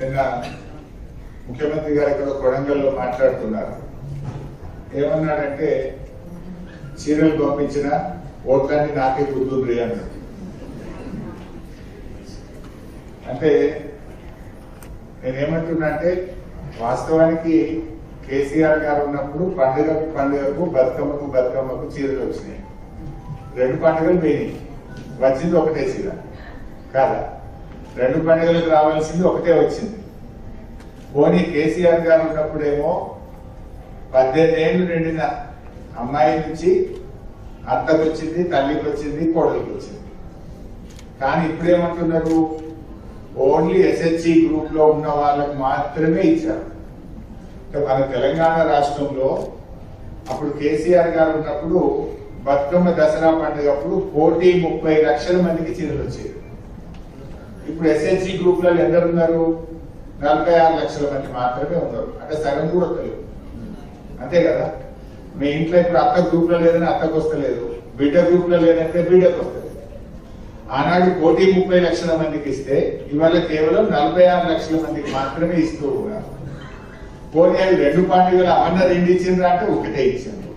నిన్న ముఖ్యమంత్రి గారు ఇక్కడ కొడంగల్లో మాట్లాడుతున్నారు. ఏమన్నాడంటే చీరలు పంపించిన ఓట్లన్నీ నాకే గుర్తుంది అన్నాడు. అంటే నేనేమంటున్నా అంటే వాస్తవానికి కేసీఆర్ గారు ఉన్నప్పుడు పండుగ పండుగకు బతుకమ్మకు బతుకమ్మకు చీరలు వచ్చినాయి. రెండు పండుగలు పోయినాయి. వచ్చింది ఒకటే చీర. కాదా? రెండు పండుగలకు రావాల్సింది ఒకటే వచ్చింది. పోనీ కేసీఆర్ గారు ఉన్నప్పుడేమో పద్దెనిమిది ఏళ్ళు నిండిన అమ్మాయి నుంచి అత్తకు వచ్చింది తల్లికి వచ్చింది కోడలికి వచ్చింది కానీ ఇప్పుడేమంటున్నారు? ఓన్లీ ఎస్హెచ్ఈ గ్రూప్లో ఉన్న వాళ్ళకు మాత్రమే ఇచ్చారు. మన తెలంగాణ రాష్ట్రంలో అప్పుడు కేసీఆర్ గారు ఉన్నప్పుడు బతుకమ్మ దసరా పండుగప్పుడు కోటి ముప్పై లక్షల మందికి చీరలు వచ్చేది ఇప్పుడు ఎస్హెచ్ఈ గ్రూప్లో ఎంత ఉన్నారు? నలభై ఆరు లక్షల మంది మాత్రమే ఉన్నారు. అంటే సగం కూడా వస్తలేదు అంతే కదా? మీ ఇంట్లో ఇప్పుడు అత్త గ్రూప్లో లేదని అత్తకు వస్తలేదు. బిడ్డ గ్రూప్లో లేదంటే బిడ్డకు వస్తలేదు. ఆనాడు కోటి ముప్పై లక్షల మందికి ఇస్తే ఇవాళ కేవలం నలభై ఆరు లక్షల మందికి మాత్రమే ఇస్తూ ఉన్నారు. పోనీ అవి రెండు పార్టీలు అన్న రెండు ఇచ్చిండ్రా అంటే ఒకటే ఇచ్చింది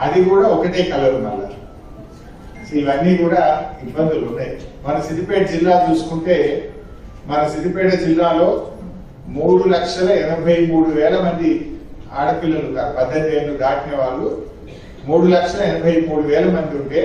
అది కూడా ఒకటే కలర్ మళ్ళా. ఇవన్నీ కూడా ఇబ్బందులు ఉన్నాయి. మన సిద్దిపేట జిల్లా చూసుకుంటే మన సిద్దిపేట జిల్లాలో మూడు లక్షల ఎనభై మూడు వేల మంది ఆడపిల్లలు పద్దెనిమిది ఏళ్ళు దాటిన వాళ్ళు మూడు లక్షల ఎనభై మూడు వేల మంది ఉంటే